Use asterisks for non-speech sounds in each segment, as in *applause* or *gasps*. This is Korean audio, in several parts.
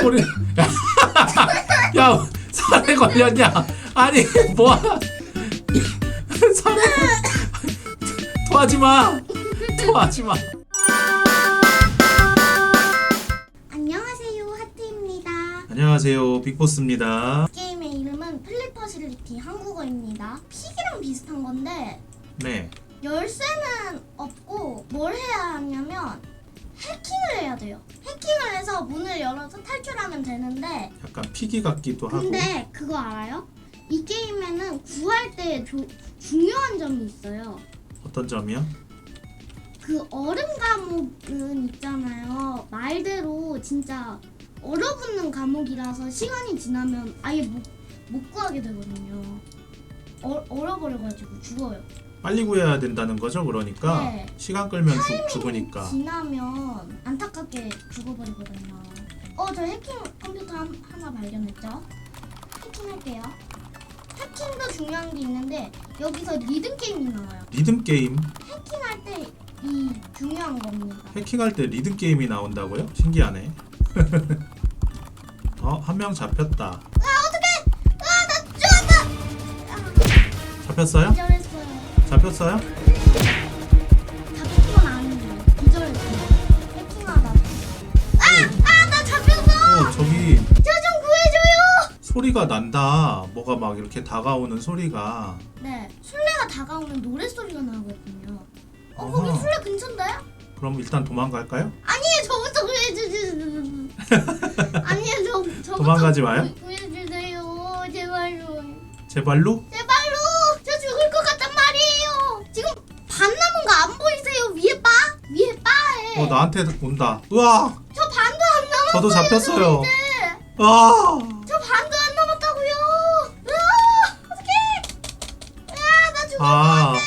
소리. 야. 살에 걸렸냐? 아니 뭐야 살에 토하지마. 토하지마. 안녕하세요 하트입니다. 안녕하세요 빅보스입니다. 게임의 이름은 플리퍼실리티 한국어입니다. 픽이랑 비슷한 건데 네 열쇠는 없고 뭘 해야 하냐면 해킹을 해야 돼요 해킹을 해서 문을 열어서 탈출하면 되는데 약간 피기 같기도 하고 근데 그거 알아요? 이 게임에는 구할 때 조- 중요한 점이 있어요 어떤 점이요? 그 얼음 과목은 있잖아요. 말대로 진짜 얼어붙는 과목이라서 시간이 지나면 아예 못, 못 구하게 되거든요. 어, 얼어버려가지고 죽어요. 빨리 구해야 된다는 거죠 그러니까 네. 시간 끌면 죽, 죽으니까 지나면 안타깝게 죽어버리거든요. 어, 저 해킹 컴퓨터 한, 하나 발견했죠? 해킹할게요. 해킹도 중요한 게 있는데 여기서 리듬 게임이 나와요. 리듬 게임 해킹할 때 이 중요한 겁니다. 해킹할 때 리듬 게임이 나온다고요? 신기하네 *laughs* 어 한 명 잡혔다 아, 어떡해! 아, 나 죽었다! 잡혔어요? 기절했어요. 잡혔어요? 잡힌 건 아니에요. 기절했어요. 해킹하다. 아! 아! 나 잡혔어! 어 저기 저 좀 구해줘요! 소리가 난다 뭐가 막 이렇게 다가오는 소리가 네. 술래가 다가오는 노랫소리가 나거든요. 어, 거기. 술래 근처인데? 그럼 일단 도망갈까요? 아니에요, 저부터 구해주세요. *laughs* 아니에요, 저, 저부터 도망가지 마요? 구- 구해주세요. 제발로. 제발로? 제발 어 나한테 온다 으아 저 반도 안 남았어요. 저도 잡혔어요 저 이제. 아 저 반도 안 남았다고요. 으아, 어떡해. 야, 나 죽을 아. 것 같아.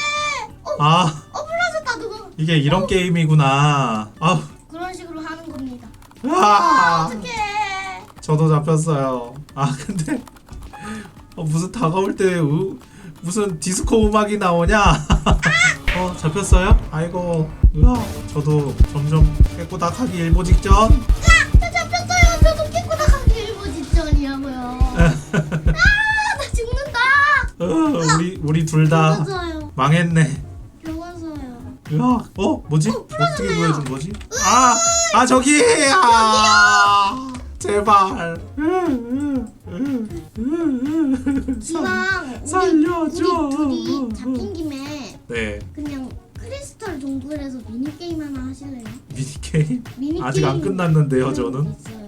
어, 아 어, 불러졌다 누구. 이게 이런 게임이구나 아 그런 식으로 하는 겁니다. 아, 아, 어떡해. 저도 잡혔어요. 아 근데 어, 무슨 다가올 때 우, 무슨 디스코 음악이 나오냐? 어 잡혔어요? 아이고 으아 저도 점점 깨꼬닥하기 일보 직전. 저 잡혔어요. 저도 깨끗하게 일보 직전이라고요. *laughs* 아, 나 죽는다. 어, 우리 우리 둘 다 죽었어요. 망했네. 죽었어요. 으아 어 뭐지? 어, 어떻게 풀어졌네요. 구해준 거지? 아, 아 저기 아 제발. 기왕 우리, 살려줘. 우리 둘이 잡힌 김에 네 그냥 크리스탈 동굴에서 미니 게임 하나 하실래요? 미니 게임 미니 아직 안 끝났는데요 저는 있어요.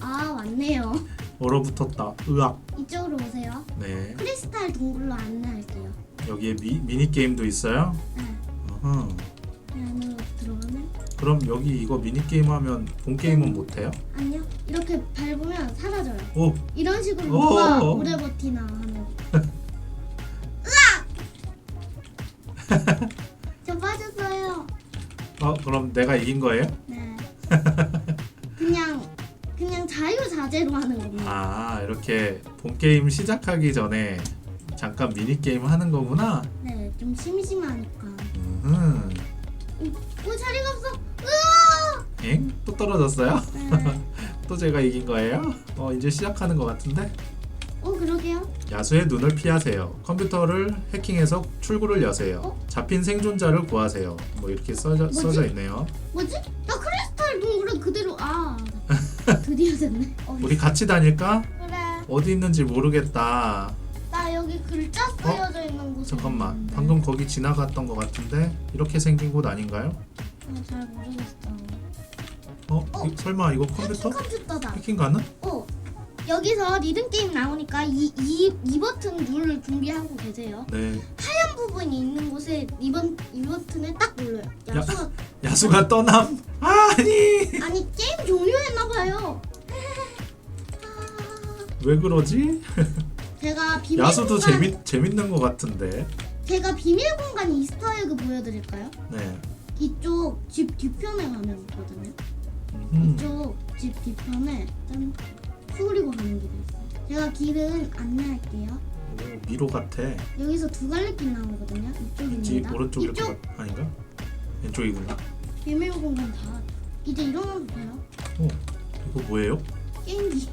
아 왔네요. 얼어붙었다. 으악. 이쪽으로 오세요. 네. 크리스탈 동굴로 안내할게요. 여기에 미, 미니 게임도 있어요. 네. 어허. 네, 안으로 들어가면 그럼 여기 이거 미니 게임 하면 본 게임은 못 해요? 아니요. 이렇게 밟으면 사라져요. 오, 이런 식으로 오. 누가 오래 버티나 하면. 그럼 내가 이긴 거예요? 네. 그냥 그냥 자유자재로 하는 겁니다. 아 이렇게 본 게임 시작하기 전에 잠깐 미니 게임 하는 거구나. 네, 좀 심심하니까. 음, 오, 자리가 없어. 으아! 엥? 또 떨어졌어요? 네. *laughs* 또 제가 이긴 거예요? 어 이제 시작하는 것 같은데? 어, 그러게요. 야수의 눈을 피하세요. 컴퓨터를 해킹해서 출구를 여세요. 어? 잡힌 생존자를 구하세요. 뭐 이렇게 써져, 뭐지? 써져 있네요. 뭐지? 나 크리스탈 동굴은 그대로 아나 *laughs* 드디어 됐네. 어, 우리 같이 다닐까? 그래. 어디 있는지 모르겠다. 나 여기 글자 쓰여져 있는. 어? 잠깐만 있는데. 방금 거기 지나갔던 것 같은데 이렇게 생긴 곳 아닌가요? 어, 잘 모르겠어. 어? 어? 이- 설마 이거 해킹 컴퓨터? 컴퓨터다. 해킹 가능? 어. 여기서 리듬 게임 나오니까 이, 이, 이 버튼 누를 준비하고 계세요. 네 하얀 부분이 있는 곳에 이, 번, 이 버튼을 딱 눌러요. 야수 야수가 떠남? 아니 아니 게임 종료했나 봐요. *laughs* 왜 그러지? 제가 비밀 야수도 공간, 재밌, 재밌는 것 같은데 제가 비밀 공간 이스터에그 보여드릴까요? 네 이쪽 집 뒤편에 가면 있거든요. 음, 이쪽 집 뒤편에 짠 수그리고 가는 길이 있어요. 제가 길은 안내할게요. 오, 미로 같아. 여기서 두 갈래 길 나오거든요. 왠지 이쪽입니다. 오른쪽 이렇게 이쪽 가- 아닌가? 왼쪽이구나. 비밀 공간 다. 이제 일어나도 돼요. 어, 이거 뭐예요? 게임기.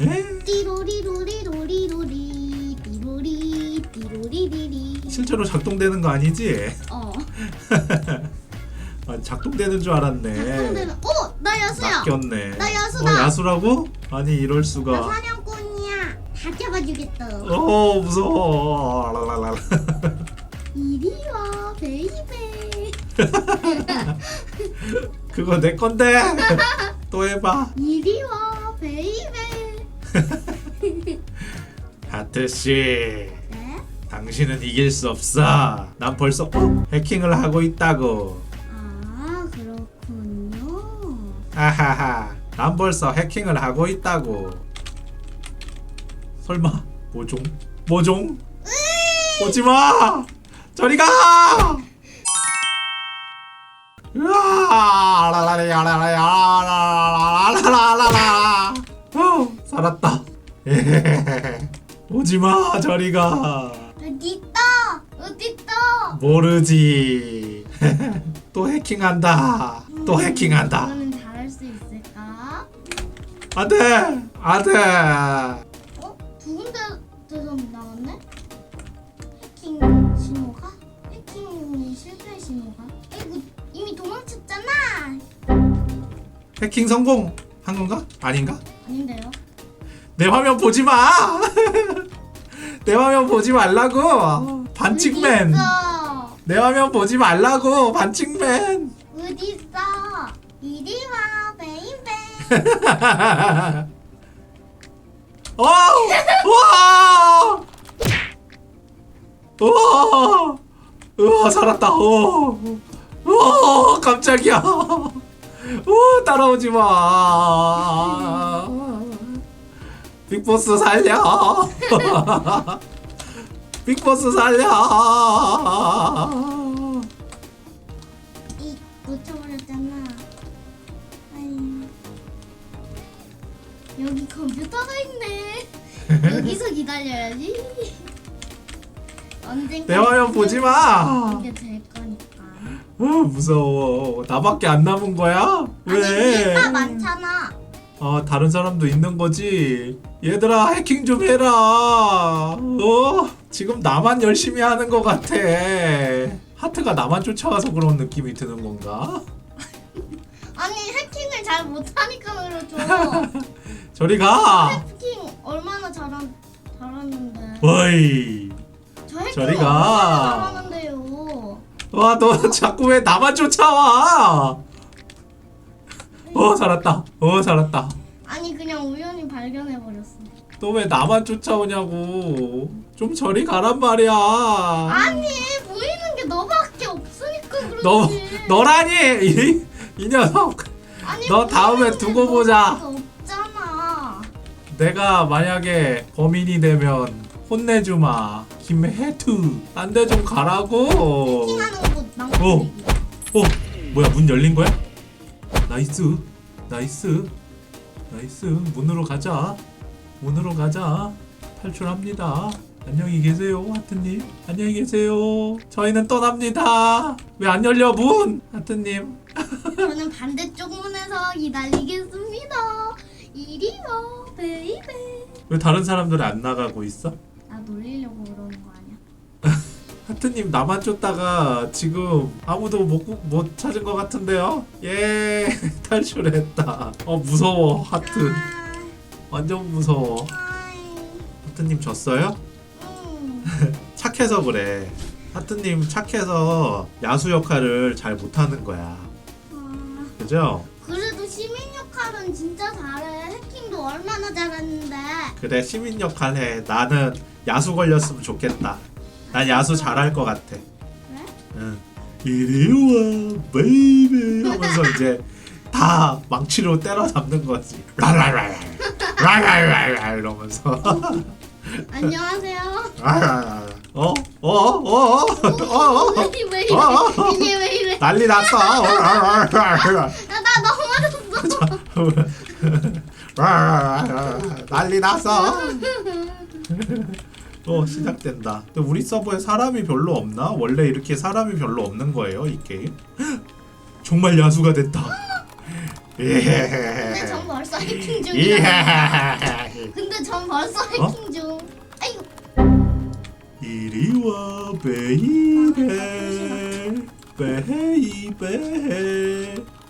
에? 띠로리로리로리로리 띠로리 띠로리리리. 실제로 작동되는 거 아니지? 어. *laughs* 아, 작동되는 줄 알았네. 작동되는. 어, 나 야수야. 낚였네. 나 야수다. 어, 야수라고? 아니 이럴 나 수가. 사냥꾼이야. 다 잡아주겠다. 어 무서워. 랄랄랄. 이리 와, 베이베. *laughs* 그거 내 건데. 또 해봐. 이리 와, 베이베. *laughs* 하트 씨. 네? 당신은 이길 수 없어. 난 벌써 어? 해킹을 하고 있다고. 하하하 난 벌써 해킹을 하고 있다고. 설마 모종? 모종? 오지마! 저리가! 어, 살았다. 예. 오지마 저리가. 어딨다 어딨다 모르지. *laughs* 또 해킹한다. 또 해킹한다. 음, 안돼. 안돼. 어? 두 군데에서 나왔네? 해킹 신호가? 해킹이 실패 신호가? 이거 이미 도망쳤잖아. 해킹 성공 한 건가? 아닌가? 아닌데요? 내 화면 보지 마. *laughs* 내 화면 보지 말라고. 반칙맨. 어디 있어? 내 화면 보지 말라고. 반칙맨. 어디 있어? 어! 와! 우와! 우와 살았다. 오. 우와 깜짝이야. 오 따라오지 마. 빅보스 살려. *laughs* 빅보스 살려. 여기 컴퓨터가 있네. *laughs* 여기서 기다려야지. 언젠가 내 화면 보지 마. 이게 될 거니까. 어, 무서워. 나밖에 안 남은 거야? 아니 왜? 일다 많잖아. 아 다른 사람도 있는 거지. 얘들아 해킹 좀 해라. 어? 지금 나만 열심히 하는 것 같아. 하트가 나만 쫓아와서 그런 느낌이 드는 건가? 아니 해킹을 잘 못하니까 그렇죠. *laughs* 저리 가. 해킹 얼마나 잘한 잘하는데. 어이. 저 해킹 저리 가. 얼마나 잘하는데요. 와 너 *laughs* 자꾸 왜 나만 쫓아와? 어 살았다. 어 살았다. 아니 그냥 우연히 발견해 버렸어. 너왜 나만 쫓아오냐고. 좀 저리 가란 말이야. 아니 보이는 게 너밖에 없으니까 그렇지. 너 너라니 이, 이 녀석. 아니, 너 다음에 게 두고 보자. 너밖에. 내가 만약에 범인이 되면 혼내주마. 김혜투 딴 데 좀 가라고. 곳 어. 어. 뭐야 문 열린 거야? 나이스. 나이스. 나이스. 문으로 가자. 문으로 가자. 탈출합니다. 안녕히 계세요 하트님. 안녕히 계세요. 저희는 떠납니다. 왜 안 열려 문? 하트님. *laughs* 저는 반대쪽 문에서 기다리겠습니다. 이리 와, 베이베. 왜 다른 사람들은 안 나가고 있어? 나 놀리려고 그러는 거 아니야? *laughs* 하트님 나만 쫓다가 지금 아무도 못, 구- 못 찾은 것 같은데요? 예 *laughs* 탈출했다 어 무서워 하트 아, 완전 무서워 아이, 하트님 졌어요? 음. *laughs* 착해서 그래 하트님 착해서 야수 역할을 잘 못하는 거야 아, 그죠? 잘하는데. 그래 시민 역할 해 나는 야수 걸렸으면 좋겠다 난 야수 잘할 것 같아 그래? 응. 이리 와 베이비 하면서 이제 다 망치로 때려 잡는 거지 라라라라 라라라라 이러면서 안녕하세요. 라라라라 어? 어? 어? 어? 어? 왜, 왜 이래? 어, 어, 어. 이게 왜 이래? 난리 났어 야, 나 너무 맞았어. 난리 났어 어 *laughs* 시작된다. 근데 우리 서버에 사람이 별로 없나? 원래 이렇게 사람이 별로 없는 거예요 이 게임? *gasps* 정말 야수가 됐다. *laughs* 근데 전 벌써 해킹 중이야. 예. 근데 전 벌써 어? 해킹 중. 아이고. 이리 와 베이베 베이베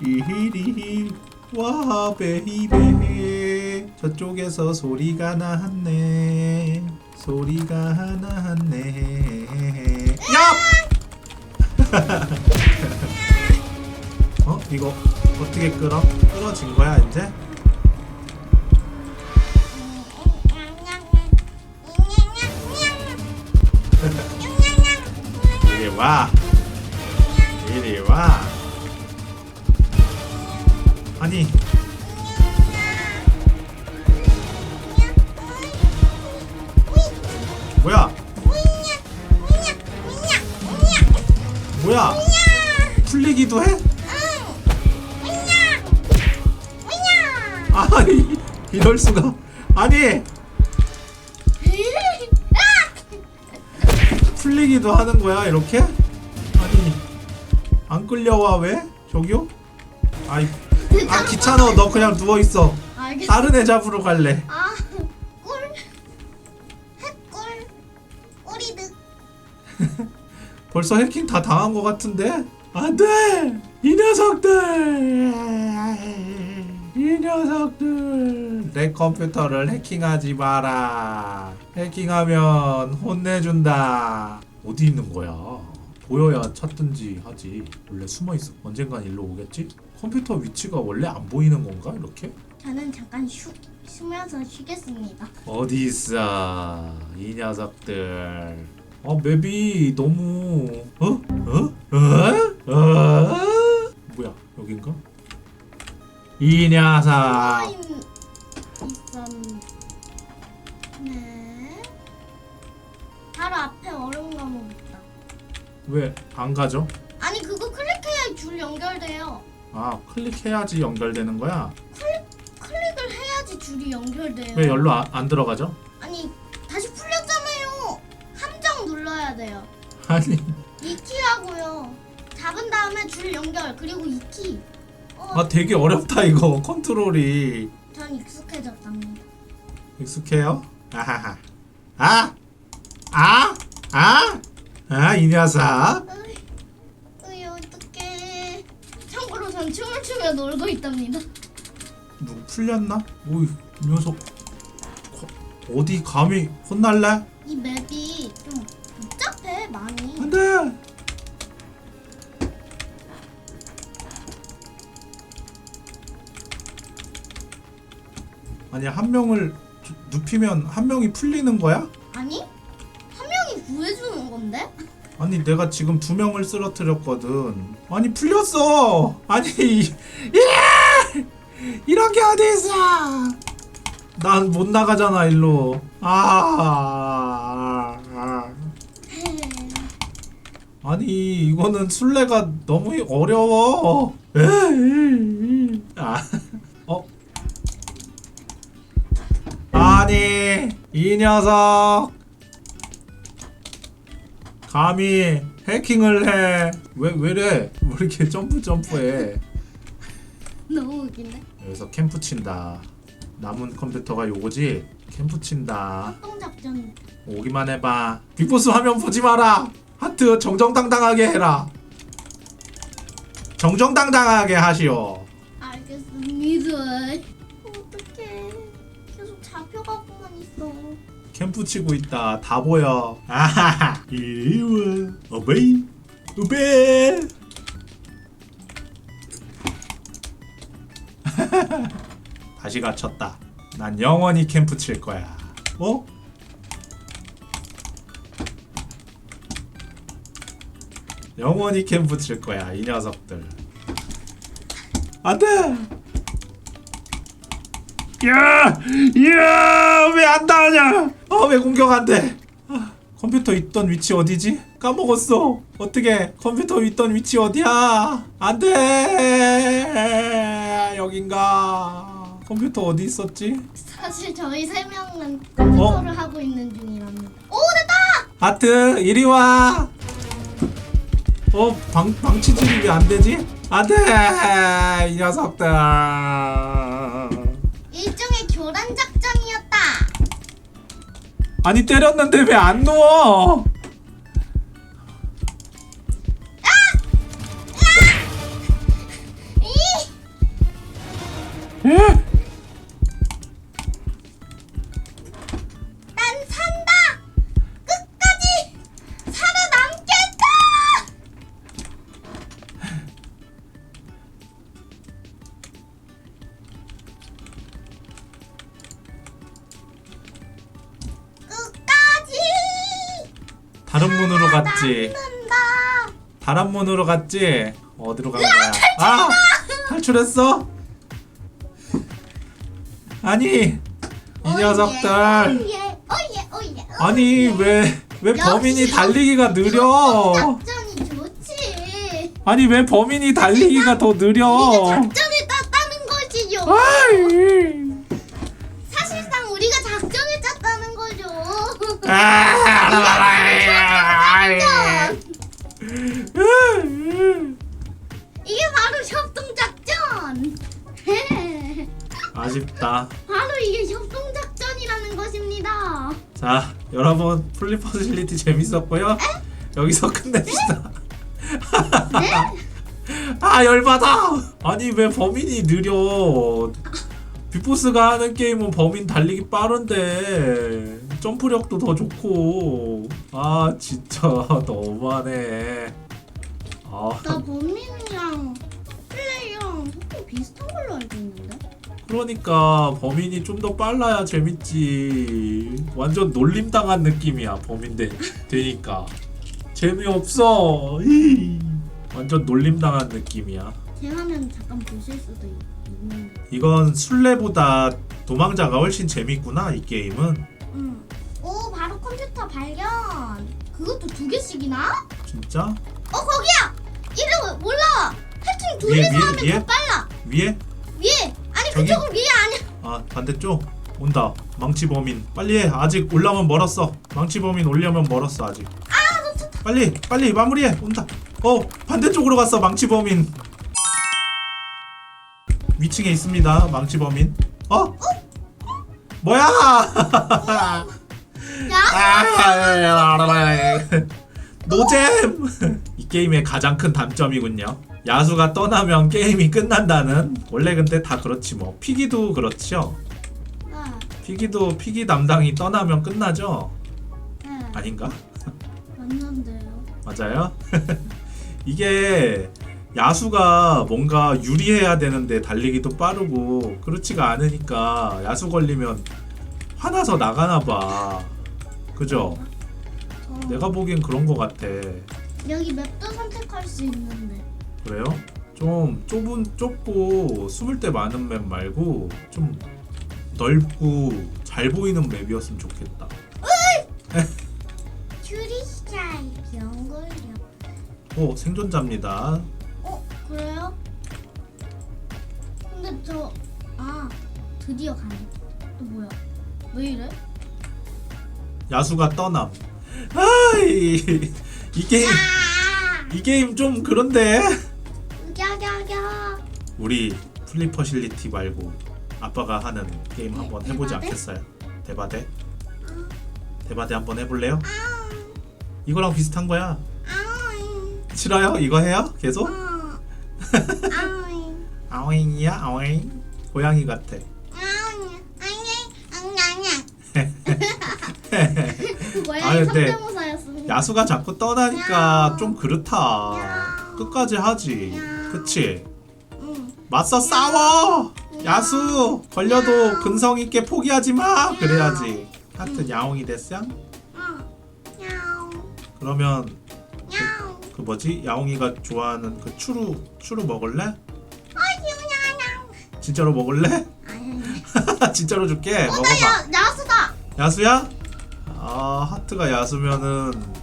이리 와 베이베 저쪽에서 소리가 났네 소리가 났네 야! *laughs* 어? 이거 어떻게 끌어? 끌어진 거야 이제? *laughs* 이리 와 이리 와 아니 뭐야 뭐야 풀리기도 해? 아니 이럴 수가 아니 풀리기도 하는 거야 이렇게? 아니 안 끌려와 왜? 저기요? 아이 아 귀찮아 너 그냥 누워 있어. 알겠어. 다른 애 잡으러 갈래. 아, 꿀. 햇꿀. 꼬리득. *laughs* 벌써 해킹 다 당한 것 같은데? 안돼! 이 녀석들! 이 녀석들! 내 컴퓨터를 해킹하지 마라. 해킹하면 혼내준다. 어디 있는 거야 보여야 찾든지 하지 원래 숨어 있어 언젠간 일로 오겠지 컴퓨터 위치가 원래 안 보이는 건가 이렇게 저는 잠깐 쉬, 쉬면서 쉬겠습니다. 어디 있어 이 녀석들 어 맵이 너무 어? 어? 어? 어? 뭐야 여긴가? 이 녀석 있었네. 네. 바로 앞에 있다. 왜 안 가죠? 아니 그거 클릭해야 줄 연결돼요. 아 클릭해야지 연결되는 거야 클릭을 해야지 줄이 연결돼요. 왜 열로 안, 안 들어가죠? 아니 다시 풀렸잖아요. 함정 눌러야 돼요. 아니 이 키라고요. 잡은 다음에 줄 연결 그리고 이 키. 어, 아 되게 어렵다 이거 컨트롤이 전 익숙해졌답니다. 익숙해요? 아하하 아! 아! 아! 아 이 녀석 으이, 으이 어떡해. 참고로 전 춤을 추며 놀고 있답니다. 누구 풀렸나? 오이 이 녀석 거- 어디 감히 혼날래? 이 맵이 좀 복잡해 많이. 안 돼 아니 한 명을 주- 눕히면 한 명이 풀리는 거야? 아니 한 명이 구해주는 건데? 아니 내가 지금 두 명을 쓰러뜨렸거든. 아니 풀렸어! 아니 이- 예! 이런 게 어디 있어! 난 못 나가잖아 일로. 아, 아. 아니 이거는 술래가 너무 어려워. 아, 어? 아니 이 녀석 감히 해킹을 해. 왜 왜래? 왜 이렇게 점프 점프해? 너무 웃긴데? 여기서 캠프 친다. 남은 컴퓨터가 요거지? 캠프 친다. 합동 작전. 오기만 해봐. 빅보스 화면 보지 마라. 하트 정정당당하게 해라. 정정당당하게 하시오. 알겠습니다. 캠프 치고 있다. 다 보여. 아하하. 이리 와. 어베이. 우베. 다시 갇혔다. 난 영원히 캠프 칠 거야. 어? 영원히 캠프 칠 거야. 이 녀석들. 안 돼! 야! 야! 왜안 닿냐? 아, 왜 공격 안 돼? 아, 컴퓨터 있던 위치 어디지? 까먹었어. 어떻게? 컴퓨터 있던 위치 어디야? 안 돼! 여긴가? 컴퓨터 어디 있었지? 사실 저희 세 명은 컴퓨터를 하고 있는 중이랍니다. 오 됐다! 하트 이리 와. 어, 방 방치질이 왜 안 되지? 안 돼. 이 녀석들. 일종의 교란 작전이었다. 아니 때렸는데 왜 안 누워? 이 예? 난 다른 문으로 갔지. 어디로 간 거야? 아, 탈출했어? 아니, 이 녀석들. 오예 오예 오예. 아니 왜 왜 범인이 달리기가 느려? 작전이 좋지. 아니 왜 범인이 달리기가 더 이게 느려? 작전을 짰다는 거지요. 아이. 사실상 우리가 작전을 짰다는 거죠. 아, 이게 바로 협동 작전. *laughs* 아쉽다. 바로 이게 협동 작전이라는 것입니다. 자, 여러분 플리퍼실리티 재밌었고요. 여기서 끝냅시다. *laughs* 아 열받아. 아니 왜 범인이 느려? 빅보스가 하는 게임은 범인 달리기 빠른데 점프력도 더 좋고 아 진짜 *laughs* 너무하네. 아 나 범인이랑 플레이랑 속도 비슷한 걸로 알고 있는데. 그러니까 범인이 좀 더 빨라야 재밌지. 완전 놀림 당한 느낌이야 범인 되, 되니까 재미없어. 이. 완전 놀림 당한 느낌이야. 제 화면 잠깐 보실 수도 있- 있는데. 이건 술래보다 도망자가 훨씬 재밌구나 이 게임은 응. 오 바로 컴퓨터 발견. 그것도 두 개씩이나? 진짜 어 거기야. 이름 몰라. 해킹 둘이서 위에, 하면 위에? 더 빨라. 위에 위에. 아니 저기? 그쪽은 위에 아니야. 아 반대쪽 온다 망치 범인 빨리 해 아직 올라면 멀었어 망치 범인 올려면 멀었어 아직 빨리 빨리 마무리해 온다 어 반대쪽으로 갔어 망치 범인 위층에 있습니다 망치 범인 어 뭐야 야. 노잼 이 게임의 가장 큰 단점이군요. 야수가 떠나면 게임이 끝난다는? 원래 근데 다 그렇지 뭐. 피기도 그렇죠. 네. 피기도 피기 담당이 떠나면 끝나죠? 네. 아닌가? 맞는데요. 맞아요? *laughs* 이게 야수가 뭔가 유리해야 되는데 달리기도 빠르고 그렇지가 않으니까 야수 걸리면 화나서 나가나 봐. 그죠? 어, 내가 보기엔 그런 거 같아 여기 맵도 선택할 수 있는데. 그래요? 좀 좁은 좁고 숨을 데 많은 맵 말고 좀 넓고 잘 보이는 맵이었으면 좋겠다. 큐리스타일 연걸려. 오 생존자입니다. 어 그래요? 근데 저 아 드디어 가네. 또 뭐야? 왜 이래? 야수가 떠남. *laughs* 아이 이 게임 아! 이 게임 좀 그런데 야야야. 우리 플리퍼실리티 말고 아빠가 하는 게임 한번 해보지 대바대? 않겠어요? 대바대? 대바대 한번 해볼래요? 아. 이거랑 비슷한 거야. 아. 싫어요? 이거 해요? 계속? *laughs* 아. 아. 아오잉이야 아오잉 고양이 같아. 고양이 아, 근데 성대모사였습니다. 야수가 자꾸 떠나니까 야. 좀 그렇다. 야. 끝까지 하지. 야. 그치? 응. 맞서 싸워! 야. 야수! 걸려도 야. 근성 있게 포기하지 마! 야. 그래야지. 하여튼 야옹이 됐어? 그러면 야옹. 그 뭐지? 야옹이가 좋아하는 그 추루, 추루 먹을래? 진짜로 먹을래? *laughs* 진짜로 줄게. 어, 나 먹어봐. 야, 야수다. 야수야? 아, 하트가 야수면은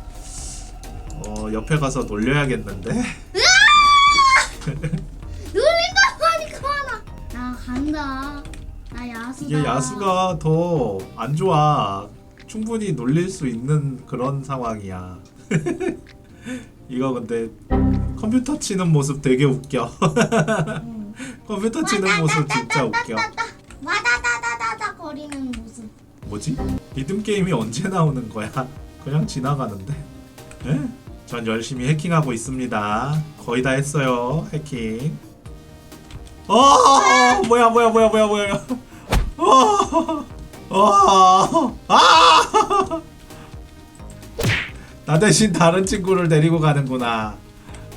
어, 옆에 가서 놀려야겠는데? 놀린다고 하니까 화나. 나 간다. 나 야수다. 이게 야수가 더 안 좋아. 충분히 놀릴 수 있는 그런 상황이야. *laughs* 이거 근데 컴퓨터 치는 모습 되게 웃겨. 응. *laughs* 컴퓨터 치는 모습 진짜 웃겨. 와다다다다다 거리는 모습. 뭐지? 리듬 게임이 언제 나오는 거야? 그냥 지나가는데. 에? 전 열심히 해킹하고 있습니다. 거의 다 했어요. 해킹. 어! 뭐야 뭐야 뭐야 뭐야 뭐야. 어! 어! 아! 나 대신 다른 친구를 데리고 가는구나.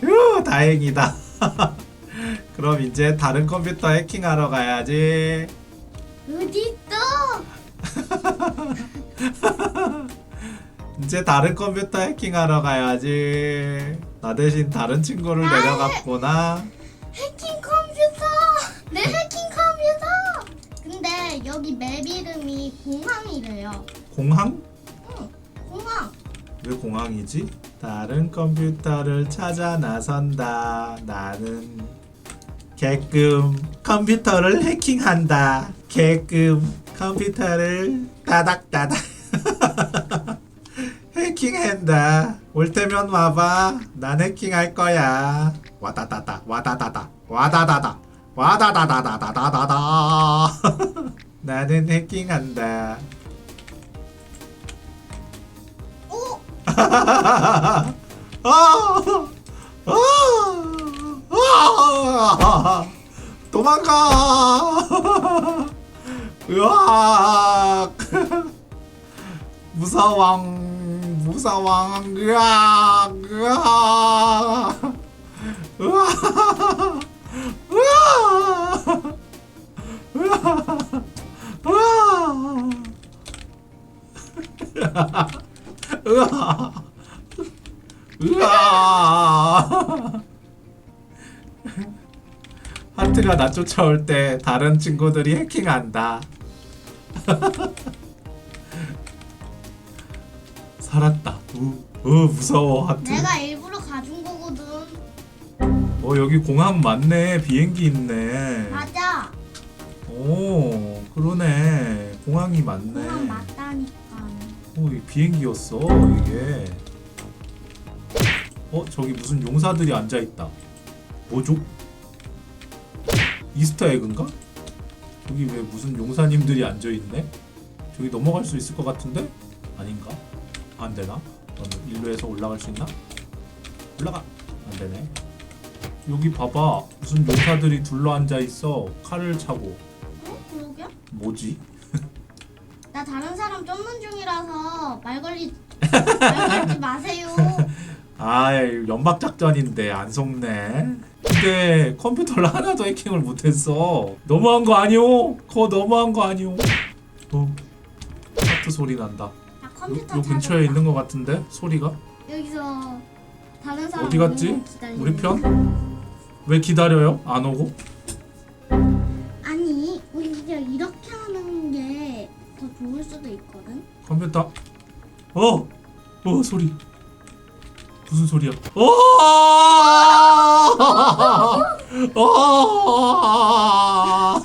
휴, 다행이다. 그럼 이제 다른 컴퓨터 해킹하러 가야지. 어디 있어? *laughs* 이제 다른 컴퓨터 해킹하러 가야지. 나 대신 다른 친구를 나 내려갔구나. 해킹 컴퓨터. 내 해킹 컴퓨터. 근데 여기 맵 이름이 공항이래요. 공항? 응. 공항. 왜 공항이지? 다른 컴퓨터를 찾아 나선다. 나는 개끔 컴퓨터를 해킹한다. 개끔 컴퓨터를 따닥따닥 해킹한다. 올 테면 와봐. 난 해킹할 거야. 와다다다 와다다다 와다다다 와다다다다다다다 *laughs* 나는 해킹한다. 오. 아! 아! 아! 도망가! *laughs* 으악! *laughs* 무서왕, 무서왕, 으악! 으악! 으악! 으악! 으악! 으악! 으아! 하트가 나 쫓아올 때 다른 친구들이 해킹한다. *laughs* 무서워 하트. 내가 일부러 가준 거거든. 어 여기 공항 맞네. 비행기 있네. 맞아. 오 그러네. 공항이 맞네. 공항 맞다니까. 어, 이 비행기였어 이게. 어, 저기 무슨 용사들이 앉아 있다. 뭐죠? 이스터 에그인가? 저기 왜 무슨 용사님들이 앉아 있네? 저기 넘어갈 수 있을 것 같은데? 아닌가? 안 되나? 일로에서 올라갈 수 있나? 올라가. 안 되네. 여기 봐봐. 무슨 용사들이 둘러 앉아 있어. 칼을 차고. 어? 그러게? 뭐지? 나 다른 사람 쫓는 중이라서 말 걸리 말 걸지 마세요. *laughs* 아 연막 작전인데 안 속네. 근데 컴퓨터를 하나도 해킹을 못했어. 너무한 거 아니오? 그거 너무한 거 아니오? 어, 하트 소리 난다. 나 요, 컴퓨터 요 근처에. 있는 거 같은데 소리가? 여기서 다른 사람 어디 갔지? 우리 편? 왜 기다려요? 안 오고? 아니 우리 그냥 이렇게 하는 게 더 좋을 수도 있거든. 컴퓨터. 어, 어 소리. 무슨 소리야? 어! 어!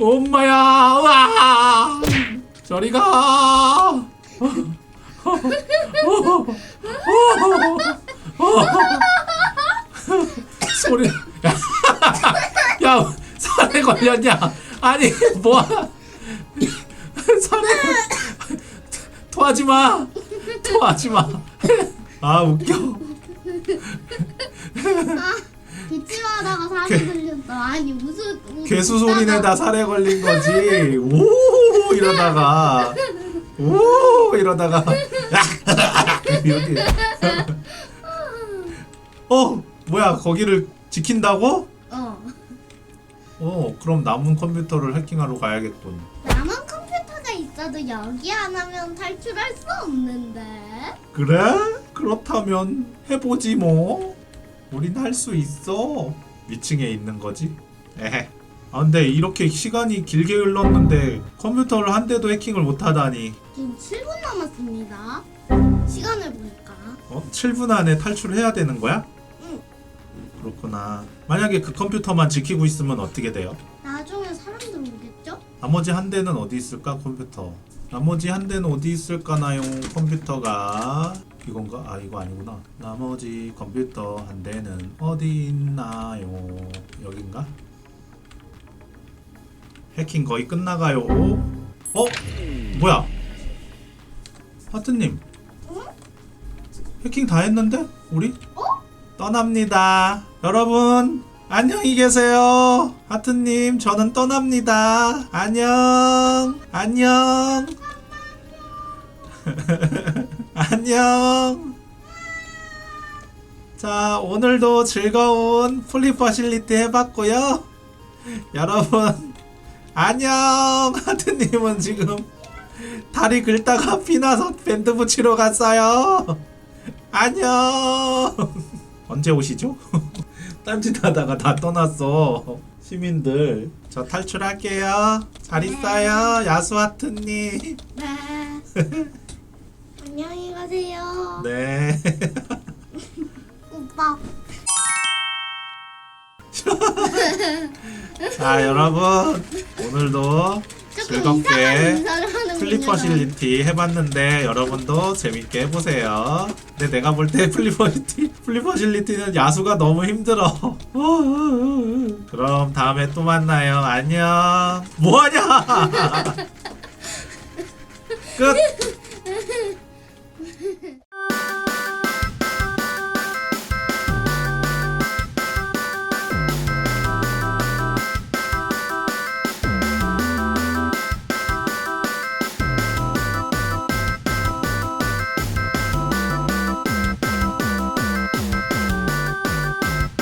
엄마야, 와! 저리 가! 소리. 야, 살에 걸렸냐? 아니, 뭐야? 살에 토하지 마. 토하지 마. 아 웃겨. 기침하다가 개- 들렸어. 아니 무슨 무- 괴수 소리 웃다가- 내다 살에 걸린 거지. *laughs* 오 이러다가 오 이러다가 이렇게. *laughs* 어 뭐야 거기를 지킨다고? 어. 어 그럼 남은 컴퓨터를 해킹하러 가야겠군. 남은 컴퓨터가 있어도 여기 안 하면 탈출할 수 없는데. 그래? 그렇다면 해보지 뭐. 우린 할 수 있어. 위층에 있는 거지. 에헤. 아 근데 이렇게 시간이 길게 흘렀는데 컴퓨터를 한 대도 해킹을 못하다니. 지금 7분 남았습니다. 시간을 볼까? 어? 7분 안에 탈출해야 되는 거야? 응. 그렇구나. 만약에 그 컴퓨터만 지키고 있으면 어떻게 돼요? 나중에 사람들 오겠죠? 나머지 한 대는 어디 있을까 컴퓨터 나머지 한 대는 어디 있을까나요 컴퓨터가 이건가? 아 이거 아니구나 나머지 컴퓨터 한 대는 어디 있나요 여긴가? 해킹 거의 끝나가요 어? 뭐야 하트님. 해킹 다 했는데? 우리? 떠납니다. 여러분 안녕히 계세요. 하트님 저는 떠납니다. 안녕. 안녕. *laughs* 안녕. 자 오늘도 즐거운 플립 퍼실리티 해봤고요. *laughs* 여러분 안녕. *laughs* 하트님은 지금 다리 긁다가 *laughs* 피나서 밴드 붙이러 갔어요 안녕 언제 오시죠? *laughs* 딴짓하다가 다 떠났어 시민들 저 탈출할게요 잘 있어요 야수하트님 네. 안녕히 가세요. 네 *laughs* 오빠. 자 여러분 오늘도 즐겁게 플리퍼실리티 해봤는데 여러분도 재밌게 해보세요. 근데 내가 볼 때 플리퍼실리티 플리퍼실리티는 야수가 너무 힘들어. *laughs* 그럼 다음에 또 만나요. 안녕. 뭐하냐? *laughs* 끝